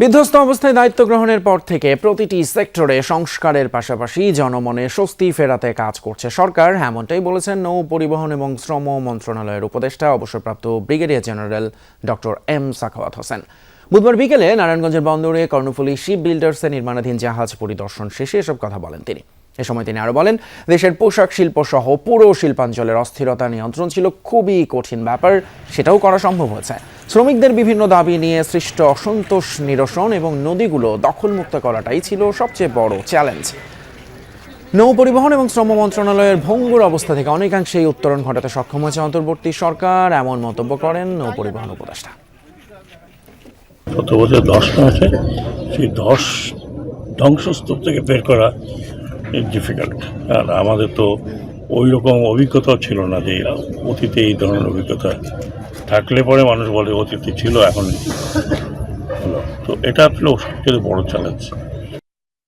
বিধ্বস্ত অবস্থায় দায়িত্ব গ্রহণের পর থেকে প্রতিটি সেক্টরে সংস্কারের পাশাপাশি জনমনে স্বস্তি ফেরাতে কাজ করছে সরকার, এমনটাই বলেছেন নৌ পরিবহন এবং শ্রম মন্ত্রণালয়ের উপদেষ্টা, অবসরপ্রাপ্ত brigadier general doctor M Sakhawat Hossain. বুধবার বিকেলে নারায়ণগঞ্জের বন্দরে কর্ণফুলী শিপ বিল্ডার্সের নির্মাণাধীন জাহাজ পরিদর্শন শেষে এসব কথা বলেন তিনি। এ সময় তিনি আরও বলেন, দেশের পোশাক শিল্প সহ পুরো শিল্পাঞ্চলের অস্থিরতা নিয়ন্ত্রণ ছিল খুবই কঠিন ব্যাপার, সেটাও করা সম্ভব হয়েছে। শ্রমিকদের বিভিন্ন দাবি নিয়ে সৃষ্ট অসন্তোষ নিরসন এবং নদীগুলো দখলমুক্ত করাটাই ছিল সবচেয়ে বড় চ্যালেঞ্জ। নৌ পরিবহন এবং শ্রম মন্ত্রণালয়ের ভঙ্গুর অবস্থা থেকে অনেকাংশেই উত্তরণ ঘটাতে সক্ষম হয়েছে অন্তর্বর্তী সরকার, এমন মন্তব্য করেন নৌ পরিবহন উপদেষ্টা। গত বছর দশ মাসে সেই দশ ধ্বংসস্তূপ থেকে বের করা ডিফিকাল্ট আর আমাদের তো ওই রকম অভিজ্ঞতাও ছিল না যে অতীতে এই ধরনের অভিজ্ঞতা থাকলে পরে মানুষ বলে অতীতে ছিল, এখন তো এটা আসলে সবচেয়ে বড় চ্যালেঞ্জ